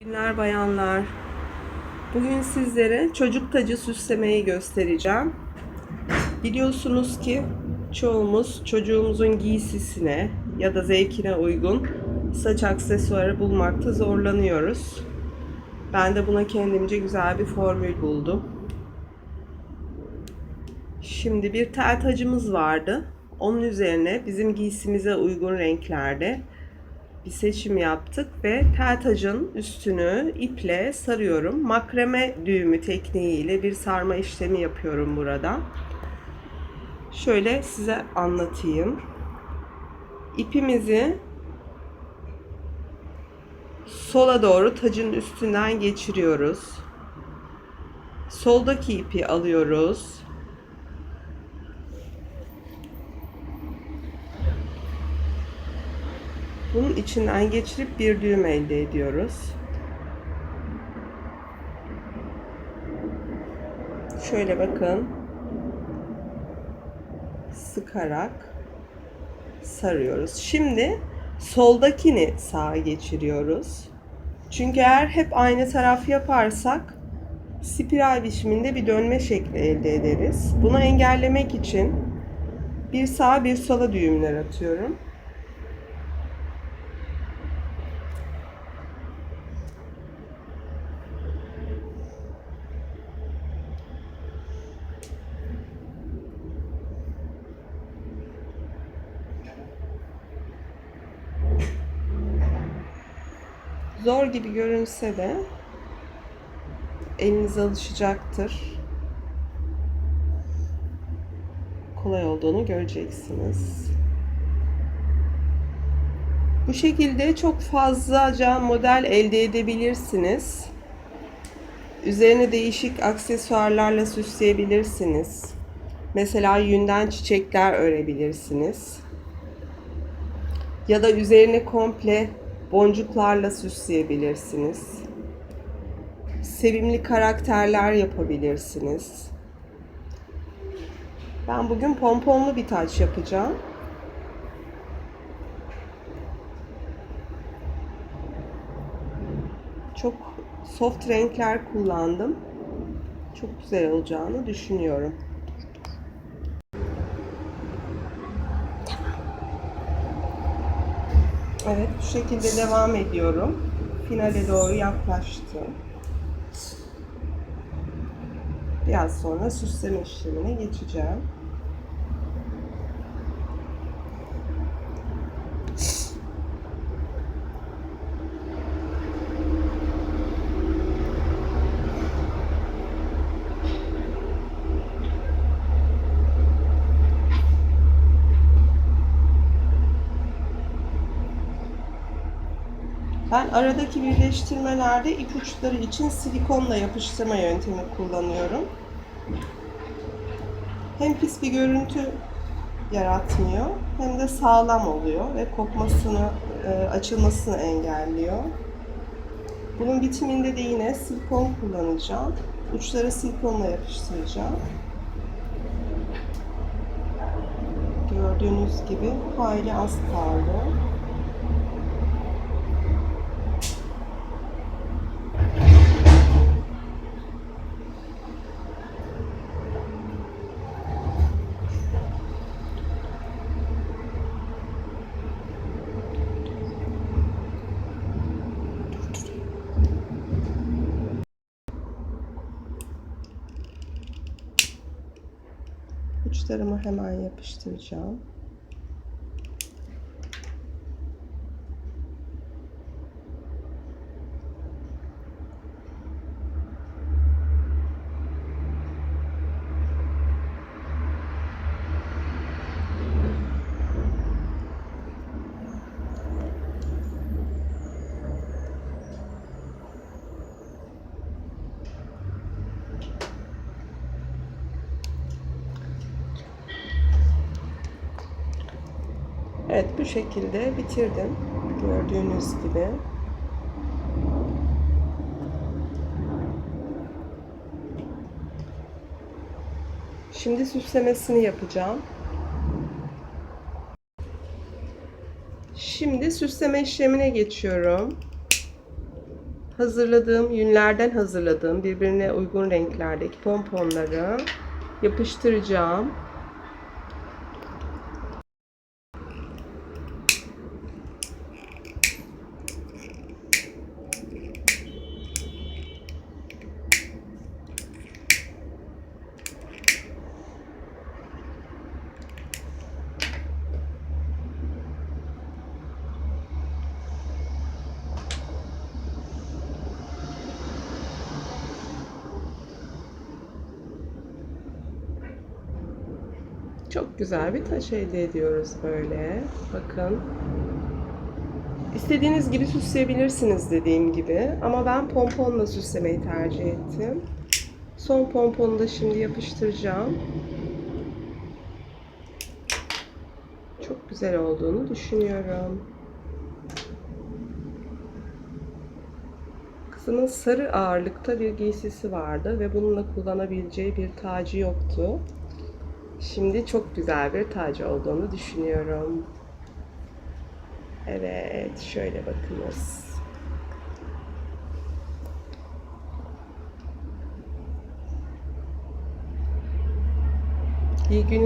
Günler bayanlar. Bugün sizlere çocuk tacı süslemeyi göstereceğim. Biliyorsunuz ki çoğumuz çocuğumuzun giysisine ya da zevkine uygun saç aksesuarı bulmakta zorlanıyoruz. Ben de buna kendimce güzel bir formül buldum. Şimdi bir tel tacımız vardı. Onun üzerine bizim giysimize uygun renklerde bir seçim yaptık ve tel tacın üstünü iple sarıyorum. Makreme düğümü tekniğiyle bir sarma işlemi yapıyorum burada. Şöyle size anlatayım. İpimizi sola doğru tacın üstünden geçiriyoruz. Soldaki ipi alıyoruz. Bunun içinden geçirip bir düğüm elde ediyoruz. Şöyle bakın. Sıkarak sarıyoruz. Şimdi soldakini sağa geçiriyoruz. Çünkü eğer hep aynı taraf yaparsak spiral biçiminde bir dönme şekli elde ederiz. Bunu engellemek için bir sağa bir sola düğümler atıyorum. Zor gibi görünse de eliniz alışacaktır. Kolay olduğunu göreceksiniz. Bu şekilde çok fazlaca model elde edebilirsiniz. Üzerine değişik aksesuarlarla süsleyebilirsiniz. Mesela yünden çiçekler örebilirsiniz. Ya da üzerine komple boncuklarla süsleyebilirsiniz. Sevimli karakterler yapabilirsiniz. Ben bugün pomponlu bir taç yapacağım. Çok soft renkler kullandım. Çok güzel olacağını düşünüyorum. Evet, bu şekilde devam ediyorum. Finale doğru yaklaştım. Biraz sonra süsleme işlemine geçeceğim. Ben aradaki birleştirmelerde ipuçları için silikonla yapıştırma yöntemi kullanıyorum. Hem pis bir görüntü yaratmıyor hem de sağlam oluyor ve kopmasını, e, açılmasını engelliyor. Bunun bitiminde de yine silikon kullanacağım. Uçları silikonla yapıştıracağım. Gördüğünüz gibi hayli az kaldı. Uçlarımı hemen yapıştıracağım. Evet bu şekilde bitirdim. Gördüğünüz gibi. Şimdi süslemesini yapacağım. Şimdi süsleme işlemine geçiyorum. hazırladığım, yünlerden hazırladığım birbirine uygun renklerdeki pomponları yapıştıracağım. Çok güzel bir taş elde ediyoruz böyle. Bakın. İstediğiniz gibi süsleyebilirsiniz dediğim gibi. Ama ben pomponla süslemeyi tercih ettim. Son pomponu da şimdi yapıştıracağım. Çok güzel olduğunu düşünüyorum. Kızımın sarı ağırlıkta bir giysisi vardı ve bununla kullanabileceği bir tacı yoktu. Şimdi çok güzel bir tacı olduğunu düşünüyorum. Evet, şöyle bakınız. İyi gün